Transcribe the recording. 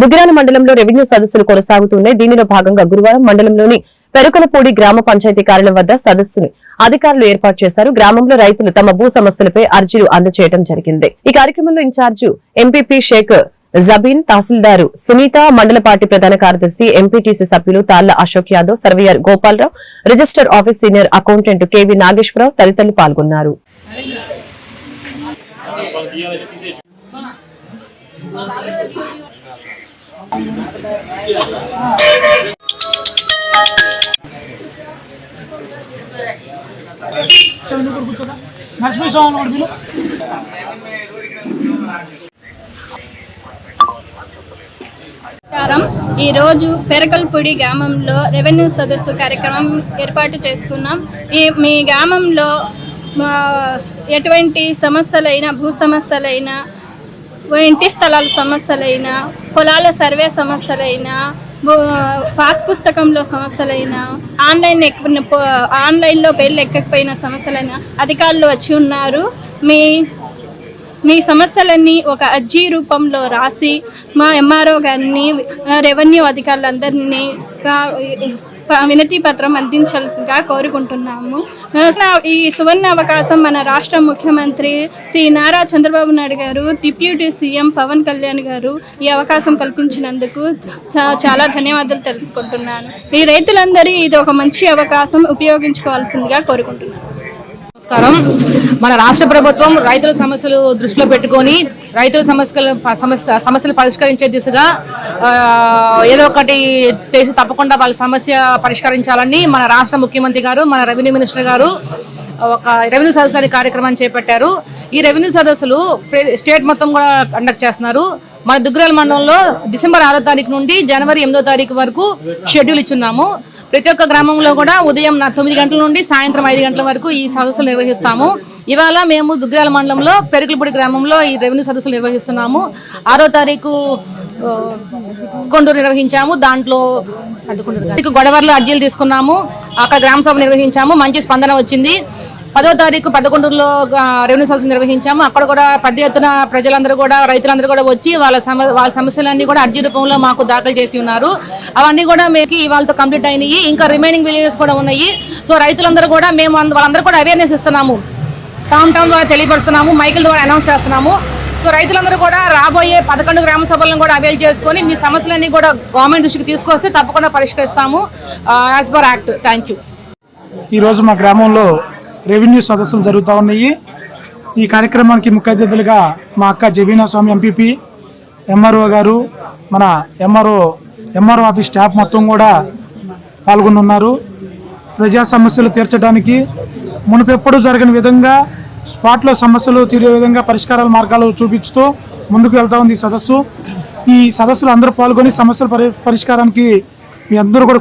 దుగ్గిరాల మండలంలో రెవెన్యూ సదస్సులు కొనసాగుతున్నాయి దీనిలో భాగంగా గురువారం మండలంలోని పెరుకలపూడి గ్రామ పంచాయతీ కార్యాలయం వద్ద సదస్సుని అధికారులు ఏర్పాటు చేశారు. గ్రామంలో రైతులు తమ భూ సమస్యలపై అర్జీలు అందజేయడం జరిగింది. ఈ కార్యక్రమంలో ఇన్ఛార్జు ఎంపీపీ షేక్ జబీన్ తహసీల్దారు సునీత మండల పార్టీ ప్రధాన కార్యదర్శి ఎంపీటీసీ సభ్యులు Talla Ashok Yadav surveyor Gopalarao register office senior accountant KV Nageswararao తదితరులు పాల్గొన్నారు. ఒకటి పిలు నమస్కారం. ఈరోజు పెరకల్పూడి గ్రామంలో రెవెన్యూ సదస్సు కార్యక్రమం ఏర్పాటు చేసుకున్నాం ఈ మీ గ్రామంలో ఎటువంటి సమస్యలైనా భూ సమస్యలైనా ఇంటి స్థలాల సమస్యలైనా పొలాల సర్వే సమస్యలైనా పాస్ పుస్తకంలో సమస్యలైనా ఆన్లైన్ ఎక్క ఆన్లైన్లో పేర్లు ఎక్కకపోయిన సమస్యలైనా అధికారులు వచ్చి ఉన్నారు. మీ మీ సమస్యలన్నీ ఒక అర్జీ రూపంలో రాసి మా ఎంఆర్ఓ గారిని రెవెన్యూ అధికారులందరినీ వినతి పత్రం అందించాల్సిందిగా కోరుకుంటున్నాము. ఈ సువర్ణ అవకాశం మన రాష్ట్ర ముఖ్యమంత్రి శ్రీ నారా చంద్రబాబు నాయుడు గారు డిప్యూటీ సీఎం పవన్ కళ్యాణ్ గారు ఈ అవకాశం కల్పించినందుకు చాలా ధన్యవాదాలు తెలుపుకుంటున్నాను. ఈ రైతులందరూ ఇది ఒక మంచి అవకాశం ఉపయోగించుకోవాల్సిందిగా కోరుకుంటున్నాను. నమస్కారం. మన రాష్ట్ర ప్రభుత్వం రైతుల సమస్యలు దృష్టిలో పెట్టుకొని రైతుల సమస్యలు సమస్య సమస్యలు పరిష్కరించే దిశగా ఏదో ఒకటి చేసి తప్పకుండా వాళ్ళ సమస్య పరిష్కరించాలని మన రాష్ట్ర ముఖ్యమంత్రి గారు మన రెవెన్యూ మినిస్టర్ గారు ఒక రెవెన్యూ సదస్సు అనే కార్యక్రమాన్ని చేపట్టారు. ఈ రెవెన్యూ సదస్సులు స్టేట్ మొత్తం కూడా కండక్ట్ చేస్తున్నారు. మన దుగ్గరాల మండలంలో డిసెంబర్ ఆరో తారీఖు నుండి జనవరి ఎనిమిదో తారీఖు వరకు షెడ్యూల్ ఇచ్చున్నాము. ప్రతి ఒక్క గ్రామంలో కూడా ఉదయం నా తొమ్మిది గంటల నుండి సాయంత్రం ఐదు గంటల వరకు ఈ సదస్సులు నిర్వహిస్తాము. ఇవాళ మేము దుగ్గిరాల మండలంలో పెరుగులపూడి గ్రామంలో ఈ రెవెన్యూ సదస్సులు నిర్వహిస్తున్నాము. ఆరో తారీఖు కొండూరు నిర్వహించాము. దాంట్లో గొడవర్లు అర్జీలు తీసుకున్నాము. అక్కడ గ్రామ సభ నిర్వహించాము. మంచి స్పందన వచ్చింది. పదో తారీఖు పదకొండులో రెవెన్యూ సదస్సు నిర్వహించాము. అక్కడ కూడా పెద్ద ఎత్తున ప్రజలందరూ కూడా రైతులందరూ కూడా వచ్చి వాళ్ళ సమ వాళ్ళ సమస్యలన్నీ కూడా అర్జీ రూపంలో మాకు దాఖలు చేసి ఉన్నారు. అవన్నీ కూడా మేము ఇవాళతో కంప్లీట్ అయినాయి. ఇంకా రిమైనింగ్ విలేజెస్ కూడా ఉన్నాయి. సో రైతులందరూ కూడా మేము వాళ్ళందరూ కూడా అవేర్నెస్ ఇస్తున్నాము. టామ్ టామ్ ద్వారా తెలియపరుస్తున్నాము. మైకిల్ ద్వారా అనౌన్స్ చేస్తున్నాము. సో రైతులందరూ కూడా రాబోయే పదకొండు గ్రామ సభలను కూడా అవైల్ చేసుకొని మీ సమస్యలన్నీ కూడా గవర్నమెంట్ దృష్టికి తీసుకొస్తే తప్పకుండా పరిష్కరిస్తాము. As per act thank you ఈరోజు మా గ్రామంలో రెవెన్యూ సదస్సులు జరుగుతూ ఉన్నాయి. ఈ కార్యక్రమానికి ముఖ్య అతిథులుగా మా అక్క జబీనా స్వామి ఎంపీపీ ఎంఆర్ఓ గారు మన ఎంఆర్ఓ ఎంఆర్ఓ ఆఫీస్ స్టాఫ్ మొత్తం కూడా పాల్గొనున్నారు. ప్రజా సమస్యలు తీర్చడానికి మునుపెప్పుడు జరగని విధంగా స్పాట్లో సమస్యలు తీరే విధంగా పరిష్కారాల మార్గాలు చూపించుతూ ముందుకు వెళ్తా ఉంది ఈ సదస్సు. ఈ సదస్సులు అందరూ పాల్గొని సమస్యల పరి పరిష్కారానికి మీ అందరూ కూడా